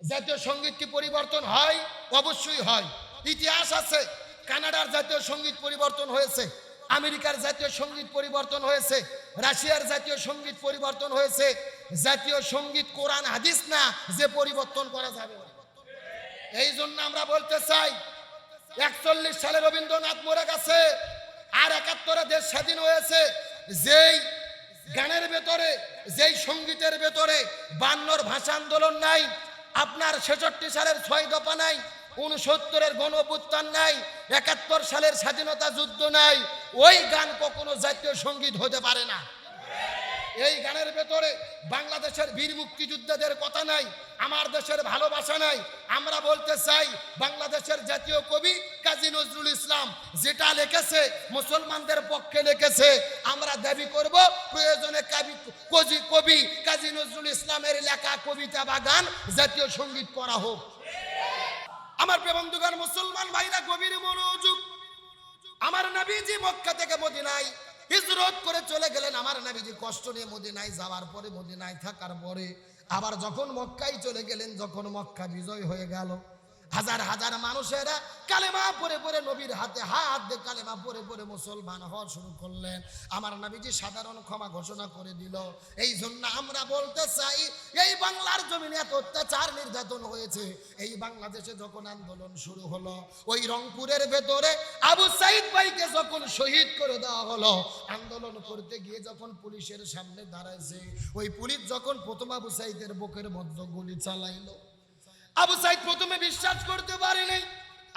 জাতীয় সংগীত কি পরিবর্তন হয়? অবশ্যই হয়। ইতিহাস আছে, কানাডার জাতীয় সংগীত পরিবর্তন হয়েছে, আমেরিকার জাতীয় সংগীত পরিবর্তন হয়েছে, রাশিয়ার জাতীয় সংগীত পরিবর্তন হয়েছে। জাতীয় সংগীত কোরআন, হাদিস না, যে পরিবর্তন করা যাবে। এই জন্য আমরা বলতে চাই, একচল্লিশ সালে রবীন্দ্রনাথ মরে গেছে, আর একাত্তরে দেশ স্বাধীন হয়েছে। যেই গানের ভেতরে, যেই সঙ্গীতের ভেতরে বান্নর ভাষা আন্দোলন নাই আপনার ছেষট্টি সালের ছয় দফা নাই উনসত্তরের গণ নাই, একাত্তর সালের স্বাধীনতা যুদ্ধ নাই, ওই গান কখনো জাতীয় সংগীত হতে পারে না। এই গানের ভেতরে বাংলাদেশের বীর মুক্তিযোদ্ধাদের কথা নাই, আমার দেশের ভালোবাসা নাই। আমরা বলতে চাই, বাংলাদেশের জাতীয় কবি কাজী নজরুল ইসলাম যেটা লিখেছে, মুসলমানদের পক্ষে লিখেছে, আমরা দাবি করব, প্রয়োজনে কবি কবি কবি কাজী নজরুল ইসলামের লেখা কবিতা বা গান জাতীয় সংগীত করা হোক। আমার বন্ধুগান মুসলমান ভাইরা, গভীর মনোযোগ। আমার নবীজি মক্কা থেকে মদিনায় হিজরত করে চলে গেলেন। আমার নাবিজি কষ্ট নিয়ে মদিনায় যাওয়ার পরে, মদিনায় থাকার পরে, আবার যখন মক্কায় চলে গেলেন, যখন মক্কা বিজয় হয়ে গেল হাজার হাজার মানুষেরা কালেমা পরে পরে নবীর হাতে হাত দিয়ে কালেমা পরে পরে মুসলমান হওয়া শুরু করলেন। আমার নবীজি সাধারণ ক্ষমা ঘোষণা করে দিল। এই জন্য আমরা বলতে চাই, এই বাংলার জমিনে এত অত্যাচার নির্যাতন হয়েছে। এই বাংলাদেশে যখন আন্দোলন শুরু হলো, ওই রংপুরের ভেতরে আবু সাইদ ভাইকে যখন শহীদ করে দেওয়া হলো, আন্দোলন করতে গিয়ে যখন পুলিশের সামনে দাঁড়াইছে, ওই পুলিশ যখন প্রথম আবু সাইদের বুকের মধ্যে গুলি চালাইলো। আবু সাইদ প্রথমে বিশ্বাস করতে পারেনি।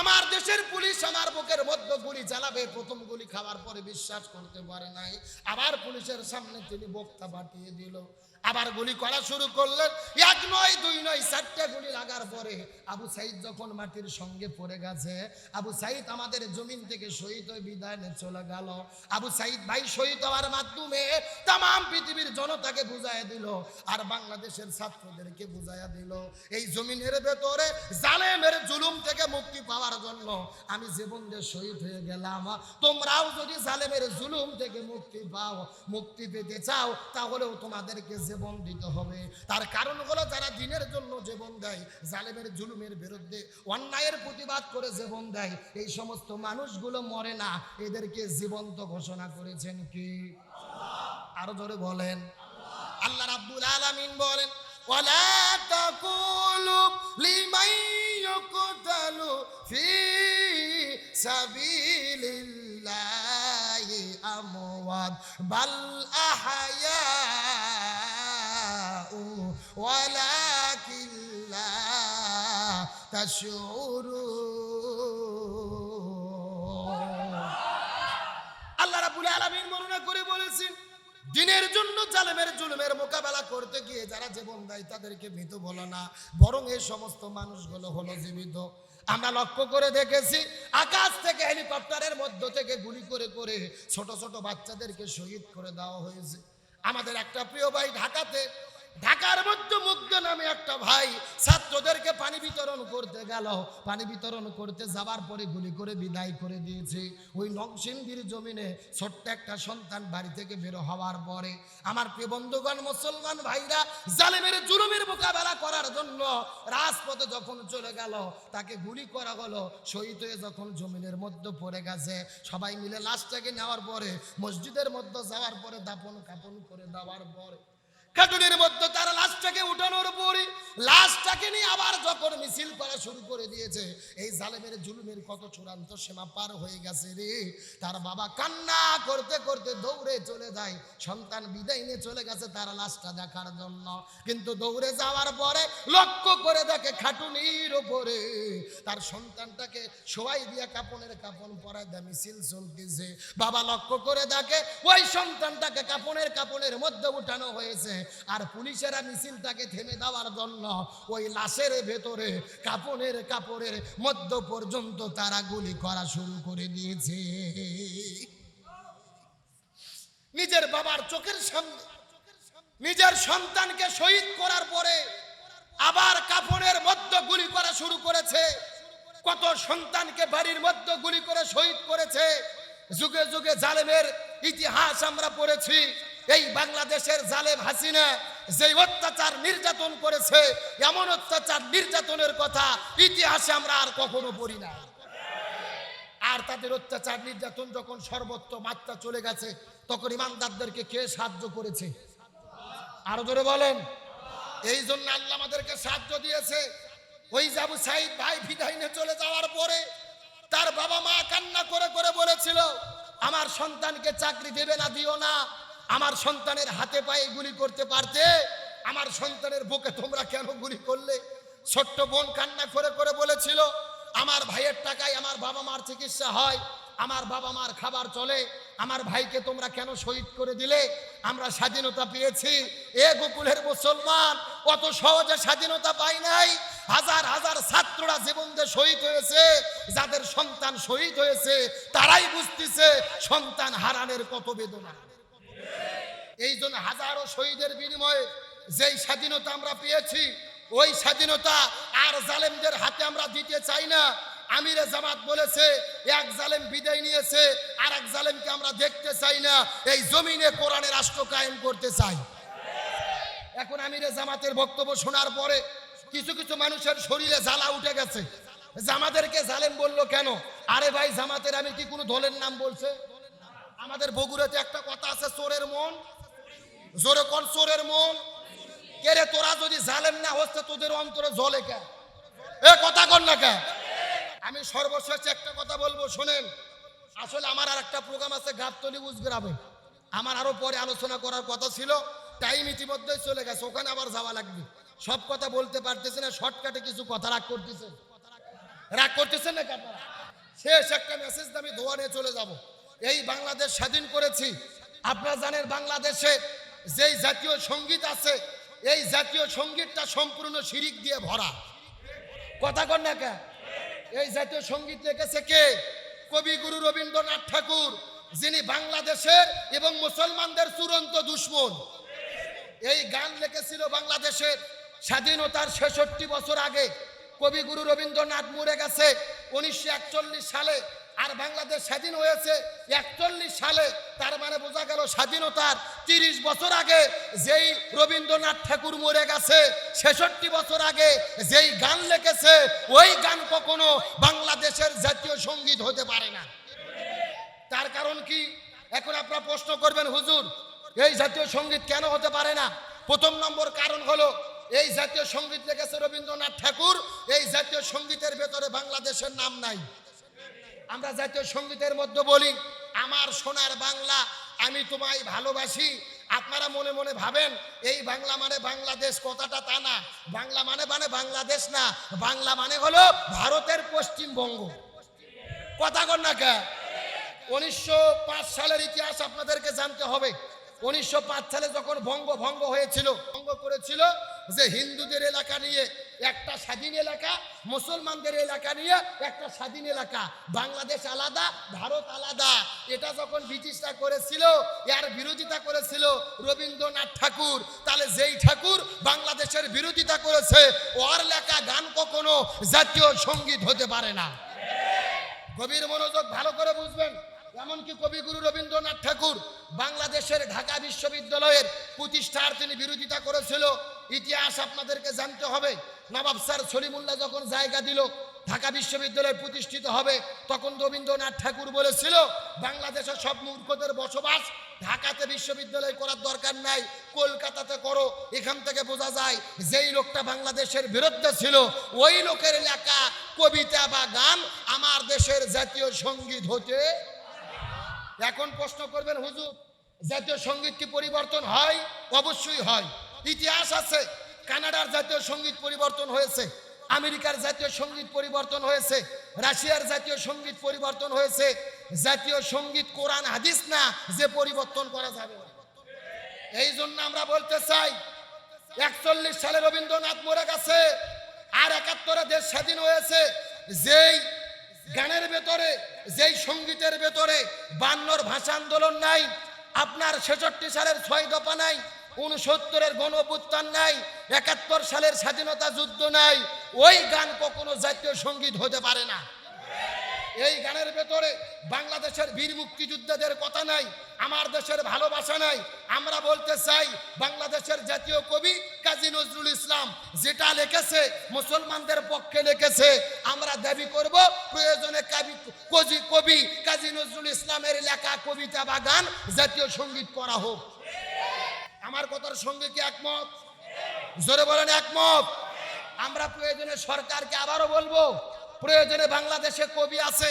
আমার দেশের পুলিশ আমার বুকের মধ্যে গুলি জ্বালাবে, প্রথম গুলি খাওয়ার পরে বিশ্বাস করতে পারে নাই। আবার পুলিশের সামনে তিনি বক্তা পাঠিয়ে দিল। আবার গুলি করা শুরু করলেন। এক নয়, দুই নয়, চারটে গুলি লাগার পরে আবু সাইদ যখন মাটির সঙ্গে পড়ে গেছে, আবু সাইদ আমাদের জমিন থেকে শহীদ বিদায় চলে গেল। আবু সাইদ ভাই শহীদ হওয়ার মাধ্যমে তাম পৃথিবীর জনতাকে বুঝাইয়া দিল আর বাংলাদেশের ছাত্রদেরকে বুঝাইয়া দিল। এই জমিনের ভেতরে জালেমের জুলুম থেকে মুক্তি পাওয়ার জন্য আমি জীবন দিয়ে শহীদ হয়ে গেলাম। তোমরাও যদি জালেমের জুলুম থেকে মুক্তি পাও, মুক্তি পেতে চাও, তাহলেও তোমাদেরকে জীবন দিতে হবে। তার কারণ হলো যারা দিনের জন্য জীবন দেয়, জালেমের জুলুমের বিরুদ্ধে অন্যায়ের প্রতিবাদ করে জীবন দেয়, এই সমস্ত মানুষগুলো মরে না। এদেরকে জীবন্ত ঘোষণা করেছেন কি? আরও জোরে বলেন। আল্লাহ রাব্বুল আলামিন বলেন আমওয়াত, বাল আহয়াউ আল্লাহ রাব্বুল আলামিন বর্ণনা করে বলেছেন, দিনের জন্য জালেমের জুলুমের মোকাবেলা করতে গিয়ে যারা জীবন দেয় তাদেরকে মৃত বলো না, বরং এই সমস্ত মানুষগুলো হলো জীবিত। আমরা লক্ষ্য করে দেখেছি, আকাশ থেকে হেলিকপ্টারের মধ্য থেকে গুলি করে করে ছোট ছোট বাচ্চাদেরকে শহীদ করে দেওয়া হয়েছে। আমাদের একটা প্রিয় ভাই ঢাকাতে ঢাকার মধ্যে মুগ্ধ নামে একটা ভাই ছাত্রদেরকে পানি বিতরণ করতে গেল। পানি বিতরণ করতে যাবার পরে গুলি করে বিদায় করে দিয়েছে। ওই নকশিন্দির জমিনে ছোট্ট একটা সন্তান বাড়ি থেকে বের হওয়ার পরে আমার প্রিয় বন্ধুগণ, মুসলমান ভাইরা, জালেমের জুলুমের মোকাবেলা করার জন্য রাজপথে যখন চলে গেল, তাকে গুলি করা হলো। শহীদ হয়ে যখন জমিনের মধ্যে পড়ে গেছে, সবাই মিলে লাশটাকে নেওয়ার পরে, মসজিদের মধ্যে যাওয়ার পরে দাপন কাপন করে দেওয়ার পরে খাটুনের মধ্যে তারা লাশটাকে উঠানোর পরে লাশটাকে নিয়ে আবার যখন মিছিল করা শুরু করে দিয়েছে, এই জালেমের জুলুমের কত চূড়ান্ত সীমা পার হয়ে গেছে রে। তার বাবা কান্না করতে করতে দৌড়ে চলে যায়, সন্তান বিদায় নিয়ে চলে গেছে তার লাশটা দেখার জন্য। কিন্তু দৌড়ে যাওয়ার পরে লক্ষ্য করে দেখে খাটুনির ওপরে তার সন্তানটাকে সবাই দিয়া কাপনের কাপন পরায় দেয় মিছিল চলতেছে। বাবা লক্ষ্য করে দেখে ওই সন্তানটাকে কাপনের কাপনের মধ্যে উঠানো হয়েছে। আর পুলিশেরা মিছিলটাকে থেমে দেওয়ার জন্য ওই লাশের ভেতরে কাপনের কাপড়ের মধ্য পর্যন্ত তারা গুলি করা শুরু করে দিয়েছে। নিজের বাবার চোখের সামনে, নিজের সন্তানকে শহীদ করার পরে আবার কাপড়ের মধ্যে গুলি করা শুরু করেছে। কত সন্তানকে বাড়ির মধ্যে গুলি করে শহীদ করেছে। যুগে যুগে জালেমের ইতিহাস আমরা পড়েছি। এই বাংলাদেশের জালেম হাসিনা যে অত্যাচার নির্যাতন করেছে, এমন অত্যাচার নির্যাতনের কথা ইতিহাসে আমরা আর কখনো পড়ি না। আর তাদের অত্যাচার নির্যাতন যখন সর্বত্র মাত্রা চলে গেছে, তখন ইমানদারদেরকে কে সাহায্য করেছে? আরও ধরে বলেন। এই জন্য আল্লাহ আমাদেরকে সাহায্য দিয়েছে। ওই জাবু সাইদ ভাই বিদায়নে চলে যাওয়ার পরে তার বাবা মা কান্না করে করে বলেছিল, আমার সন্তানকে চাকরি দেবে না, দিও না। আমার সন্তানের হাতে পায়ে গুলি করতে পারতে, আমার সন্তানের বুকে তোমরা কেন গুলি করলে? ছোট্ট বোন কান্না করে করে বলেছিল, আমার ভাইয়ের টাকায় আমার বাবা মার চিকিৎসা হয়, আমার বাবা মার খাবার চলে, আমার ভাইকে তোমরা কেন শহীদ করে দিলে? আমরা স্বাধীনতা পেয়েছি। এ গোকুলের মুসলমান, অত সহজে স্বাধীনতা পাই নাই। হাজার হাজার ছাত্ররা জীবন দিয়ে শহীদ হয়েছে, যাদের সন্তান শহীদ হয়েছে, তারাই বুঝতেছে সন্তান হারানের কত বেদনা। এই জন্য হাজারো শহীদের বিনিময়ে যেই স্বাধীনতা আমরা পেয়েছি, ওই স্বাধীনতা আর জালেমদের হাতে আমরা দিতে চাই না। আমিরে জামাত বলেছে, এক জালেম বিদায় নিয়েছে আর এক জালেমকে আমরা দেখতে চাই না। এই জমিনে কোরআনে রাষ্ট্র কায়েম করতে চাই। এখন আমিরে জামাতের বক্তব্য শোনার পরে কিছু কিছু মানুষের শরীরে জ্বালা উঠে গেছে। জামাদেরকে জালেম বলল কেন? আরে ভাই, জামাতের আমি কি কোনো দলের নাম বলছে? আমাদের বগুড়াতে একটা কথা আছে, চোরের মন। জোরে কোন চোরের মন কে রে, তোরা যদি জালেম না হচ্ছে তোদের অন্তরে জলে কে? এ, কথা কর না কে? আমি সর্বশেষ একটা কথা বলব, শোনেন। আসলে আমার আর একটা প্রোগ্রাম আছে, গাবতলি উজগ্রামে। আমার আরও পরে আলোচনা করার কথা ছিল টাইম ইতিমধ্যেই চলে গেছে, ওখানে আবার যাওয়া লাগবে। সব কথা বলতে পারতেছে না শর্টকাটে কিছু কথা রাগ করতেছেন রাগ করতেছেন না আপনারা? শেষ একটা মেসেজ আমি দোয়া নিয়ে চলে যাব। এই বাংলাদেশ স্বাধীন করেছি। আপনারা জানেন বাংলাদেশে যেই জাতীয় সংগীত আছে, এই জাতীয় সঙ্গীতটা সম্পূর্ণ শিরিক দিয়ে ভরা। কথা কর না কে এই জাতীয় সংগীত লিখেছে কে? কবি গুরু রবীন্দ্রনাথ ঠাকুর, যিনি বাংলাদেশের এবং মুসলমানদের চূড়ান্ত দুশ্মন। এই গান লিখেছিল বাংলাদেশের স্বাধীনতার ছেষট্টি বছর আগে। কবিগুরু রবীন্দ্রনাথ মরে গেছে উনিশশো একচল্লিশ সালে। আর বাংলাদেশ স্বাধীন হয়েছে একচল্লিশ সালে। তার মানে বোঝা গেল স্বাধীনতার তিরিশ বছর আগে যেই রবীন্দ্রনাথ ঠাকুর মরে গেছে, ছেষট্টি বছর আগে যেই গান লিখেছে, ওই গান কখনো বাংলাদেশের জাতীয় সংগীত হতে পারে না। তার কারণ কি? এখন আপনারা প্রশ্ন করবেন, হুজুর, এই জাতীয় সংগীত কেন হতে পারে না? প্রথম নম্বর কারণ হলো, এই জাতীয় সংগীত লিখেছে রবীন্দ্রনাথ ঠাকুর, এই জাতীয় সঙ্গীতের ভেতরে বাংলাদেশের নাম নাই। আমরা জাতীয় সঙ্গীতের মধ্যে বলি, আমার সোনার বাংলা আমি তোমায় ভালোবাসি। আপনারা মনে মনে ভাবেন, এই বাংলা মানে বাংলাদেশ কথাটা তা না। বাংলা মানে মানে বাংলাদেশ না। বাংলা মানে হলো ভারতের পশ্চিমবঙ্গ। কথা কন্যাকা উনিশশো সালের ইতিহাস আপনাদেরকে জানতে হবে। উনিশশো পাঁচ সালে যখন বঙ্গ ভঙ্গ হয়েছিল, ভঙ্গ করেছিল যে হিন্দুদের এলাকা নিয়ে, একটা স্বাধীন এলাকা, মুসলমানদের এলাকা নিয়ে একটা স্বাধীন এলাকা। বাংলাদেশ আলাদা, ভারত আলাদা। এটা যখন ব্রিটিশরা করেছিল, এর বিরোধিতা করেছিল রবীন্দ্রনাথ ঠাকুর, তাহলে যেই ঠাকুর বাংলাদেশের বিরোধিতা করেছে, ওর লেখা গান কখনো জাতীয় সংগীত হতে পারে না। গভীর মনোযোগ ভালো করে বুঝবেন। এমনকি কবিগুরু রবীন্দ্রনাথ ঠাকুর বাংলাদেশের ঢাকা বিশ্ববিদ্যালয়ের প্রতিষ্ঠার তিনি বিরোধিতা করেছিল। ইতিহাস আপনাদেরকে জানতে হবে। নবাব স্যার সলিমুল্লাহ যখন জায়গা দিল, ঢাকা বিশ্ববিদ্যালয় প্রতিষ্ঠিত হবে, তখন রবীন্দ্রনাথ ঠাকুর বলেছিল, বাংলাদেশের সব মূর্খদের বসবাস ঢাকাতে বিশ্ববিদ্যালয় করার দরকার নাই, কলকাতাতে করো, এখান থেকে বোঝা যায় যেই লোকটা বাংলাদেশের বিরুদ্ধে ছিল, ওই লোকের লেখা কবিতা বা গান আমার দেশের জাতীয় সংগীত হতে এখন প্রশ্ন করবেন, হুজুর, জাতীয় সংগীত কি পরিবর্তন হয়? অবশ্যই হয়। ইতিহাস আছে, কানাডার জাতীয় সংগীত পরিবর্তন হয়েছে, আমেরিকার জাতীয় সংগীত পরিবর্তন হয়েছে, রাশিয়ার জাতীয় সংগীত পরিবর্তন হয়েছে। জাতীয় সংগীত কোরআন, হাদিস না, যে পরিবর্তন করা যাবে। এই জন্য আমরা বলতে চাই, একচল্লিশ সালে রবীন্দ্রনাথ মরে গেছে, আর একাত্তরে দেশ স্বাধীন হয়েছে, যেই গানের ভেতরে, যেই সঙ্গীতের ভেতরে বান্নর ভাষা আন্দোলন নাই, আপনার ছেষট্টি সালের ছয় দফা নাই উনসত্তরের গণপুত্তান নাই, একাত্তর সালের স্বাধীনতা যুদ্ধ নাই, ওই গান কখনো জাতীয় সংগীত হতে পারে না। এই গানের ভেতরে বাংলাদেশের বীর মুক্তিযোদ্ধাদের কথা নাই, আমার দেশের ভালোবাসা নাই। আমরা বলতে চাই, বাংলাদেশের জাতীয় কবি কাজী নজরুল ইসলাম যেটা লিখেছে, মুসলমানদের পক্ষে লিখেছে, আমরা দাবি করব প্রয়োজনে কবি কবি কবি কাজী নজরুল ইসলামের লেখা কবিতা বা গান জাতীয় সংগীত করা হোক। আমার কথার সঙ্গে কি একমত? জোরে বলেন একমত? আমরা প্রয়োজনে সরকারকে আবারও বলব প্রয়োজনে বাংলাদেশে কবি আছে,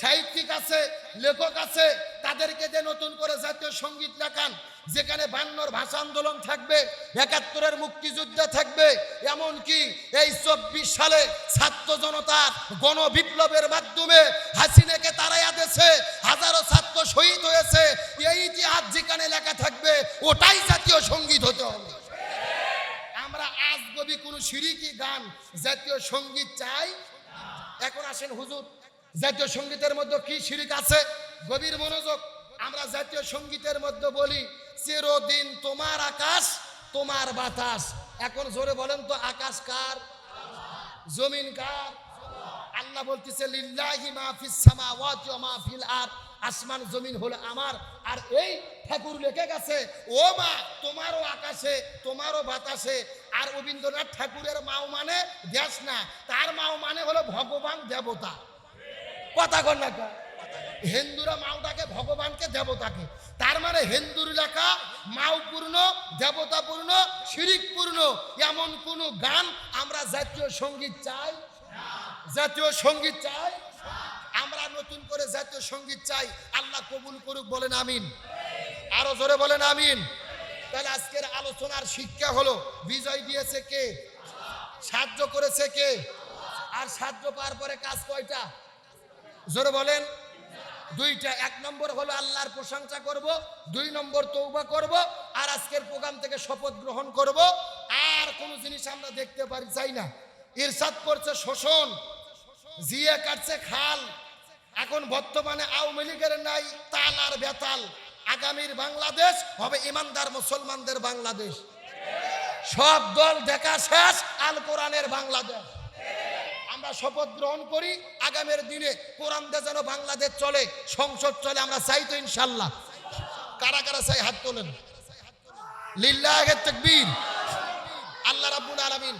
সাহিত্যিক আছে, লেখক আছে, তাদেরকে যে নতুন করে জাতীয় সংগীত লেখান যেখানে বান্নর ভাষা আন্দোলন থাকবে, একাত্তরের মুক্তিযুদ্ধ থাকবে, এমনকি এই চব্বিশ সালে ছাত্র জনতার গণবিপ্লবের মাধ্যমে হাসিনাকে তারাইয়া দেশে হাজারো ছাত্র শহীদ হয়েছে, এই ইতিহাস যেখানে লেখা থাকবে, ওটাই জাতীয় সংগীত হতে হবে। আমরা আজ কবি কোন সিরিকি গান জাতীয় সংগীত চাই? এখন আসেন হুজুর, জাতীয় সঙ্গীতের মধ্যে কি শিরিক আছে? গভীর মনোযোগ। আমরা জাতীয় সঙ্গীতের মধ্যে বলি, চিরদিন তোমার আকাশ, তোমার বাতাস। এখন জোরে বলেন তো, আকাশ কার? জমিন কার? আল্লাহ বলতেছে, লিল্লাহি মা ফিস সামাওয়াতি ওয়া মা ফিল আর আসমান, জমিন হলো আমার। আর এই ঠাকুর লিখে গেছে ও মা তোমারও আকাশে, তোমারও বাতাসে আর রবীন্দ্রনাথ ঠাকুরের মাও মানে দেশ না, তার মাও মানে হলো ভগবান দেবতা। কথা কর না কা? হিন্দুরা মাওটাকে ভগবানকে দেবতাকে, তার মানে হিন্দুর লেখা মাও পূর্ণ, দেবতা পূর্ণ, শিরিক পূর্ণ, এমন কোন গান আমরা জাতীয় সংগীত চাই? জাতীয় সংগীত চাই? আমরা নতুন করে জাতীয় সংগীত চাই। আল্লাহ কবুল করুক, বলেন আমিন। আরও জোরে বলেন আমিন। তাহলে আজকের আলোচনার শিক্ষা হলো, বিজয় দিয়েছে কে? সাহায্য করেছে কে? আর সাহায্য পাওয়ার পরে কাজ কয়টা? জোরে বলেন। দুইটা, এক নম্বর হলো আল্লাহর প্রশংসা করব, দুই নম্বর তৌবা করব, আর আজকের প্রোগ্রাম থেকে শপথ গ্রহণ করব। আর কোনো জিনিস আমরা দেখতে পারি, চাই না। ইরশাদ করছে শোষণ, জিয়ে কাটছে খাল। এখন বর্তমানে আওয়ামী লীগের নাই, তাল আর বেতাল। আগামীর বাংলাদেশ হবে ইমানদার মুসলমানদের বাংলাদেশ। সব দল দেখা শেষ, আল কোরআনের বাংলাদেশ। আমরা শপথ গ্রহণ করি, আগামীর দিনে কোরআন দিয়ে যেন বাংলাদেশ চলে, সংসদ চলে, আমরা চাই তো ইনশাল্লাহ। কারা কারা চাই হাত তোলেন? লিল্লাহ তকবীর। আল্লাহ রাব্বুল আলামিন।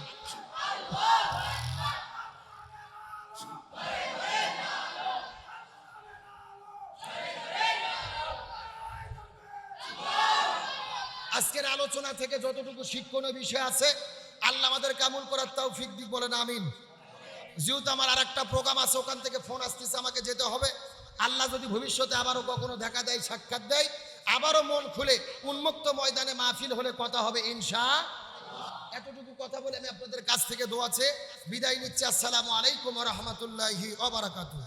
আজকের আলোচনা থেকে যতটুকু শিক্ষণীয় বিষয় আছে, আল্লাহ আমাদের কামুল করার তৌফিক দিক বলেন, আমিন। যেহেতু আমার আর একটা প্রোগ্রাম আছে, ওখান থেকে ফোন আসতেছে, আমাকে যেতে হবে। আল্লাহ যদি ভবিষ্যতে আবারও কখনো দেখা দেয়, সাক্ষাৎ দেয়, আবারও মন খুলে উন্মুক্ত ময়দানে মাহফিল হলে কথা হবে, ইনশা এতটুকু কথা বলে আমি আপনাদের কাছ থেকে দোয়াছে বিদায় নিচ্ছি। আসসালামু আলাইকুম রহমতুল্লাহি অবরাকাতু